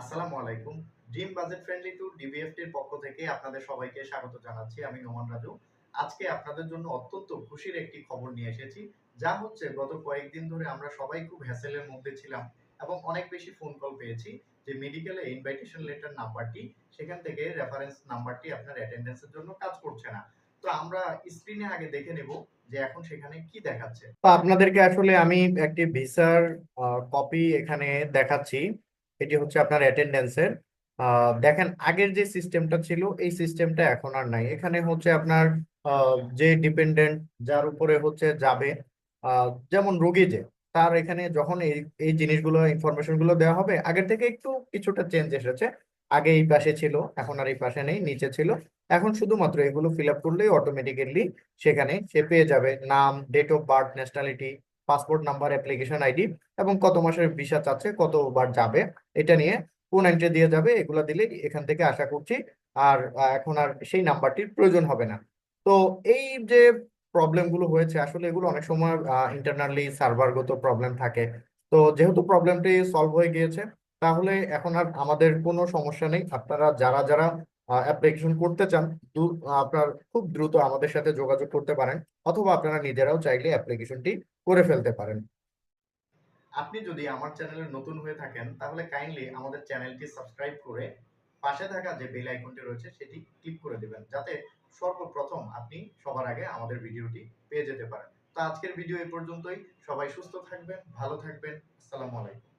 আসসালামু আলাইকুম। Dream budget friendly tour ডিবিএফটির পক্ষ থেকে আপনাদের সবাইকে স্বাগত জানাচ্ছি। আমি নোমান রাজু। আজকে আপনাদের জন্য অত্যন্ত খুশির একটি খবর নিয়ে এসেছি, যা হচ্ছে গত কয়েকদিন ধরে আমরা সবাই খুব হ্যাসেলের মধ্যে ছিলাম এবং অনেক বেশি ফোন কল পেয়েছি যে মেডিকেলে ইনভাইটেশন লেটার নাম্বারটি, সেখান থেকে রেফারেন্স নাম্বারটি আপনার অ্যাটেন্ডেন্সের জন্য কাজ করছে না। তো আমরা স্ক্রিনে আগে দেখে নেব যে এখন সেখানে কি দেখাচ্ছে। আপনাদেরকে আসলে আমি একটি ভিসার কপি এখানে দেখাচ্ছি। এটি হচ্ছে আপনার অ্যাটেন্ডেন্সের দেখেন, আগের যে সিস্টেমটা ছিল, এই সিস্টেমটা এখন আর নাই। এখানে হচ্ছে আপনার যে ডিপেন্ডেন্ট যার উপরে হচ্ছে যাবে যেমন রোগী যে, তার এখানে যখন এই এই জিনিসগুলো ইনফরমেশনগুলো দেওয়া হবে, আগের থেকে একটু কিছুটা চেঞ্জ এসেছে। আগে এই পাশে ছিল, এখন আর এই পাশে নেই, নিচে ছিল। এখন শুধুমাত্র এগুলো ফিল আপ করলেই অটোমেটিক্যালি সেখানে সে পেয়ে যাবে। নাম date of birth nationality passport number application ID এবং কত মাসের ভিসা চাচ্ছে, কতবার যাবে, এটা নিয়ে কোন এন্ট্রি দিয়ে যাবে, এগুলো দিলেই এখান থেকে আশা করছি। আর এখন আর সেই নাম্বারটির প্রয়োজন হবে না। তো এই যে প্রবলেমগুলো হয়েছে, আসলে এগুলো অনেক সময় ইন্টারনালি সার্ভারগত প্রবলেম থাকে। তো যেহেতু প্রবলেমটি সলভ হয়ে গিয়েছে, তাহলে এখন আর আমাদের কোনো সমস্যা নেই। আপনারা যারা যারা অ্যাপ্লিকেশন করতে চান আপনার খুব দ্রুত আমাদের সাথে যোগাযোগ করতে পারেন, অথবা আপনারা নিজেরাও চাইলে অ্যাপ্লিকেশনটি করে ফেলতে পারেন। আপনি যদি আমার চ্যানেলে নতুন হয়ে থাকেন, তাহলে কাইন্ডলি আমাদের চ্যানেলটি সাবস্ক্রাইব করে পাশে থাকা যে বেল আইকনটি রয়েছে, সেটি ক্লিক করে দিবেন, যাতে সর্বপ্রথম আপনি সবার আগে আমাদের ভিডিওটি পেয়ে যেতে পারেন। তো আজকের ভিডিও এই পর্যন্তই। সবাই সুস্থ থাকবেন, ভালো থাকবেন। আসসালামু আলাইকুম।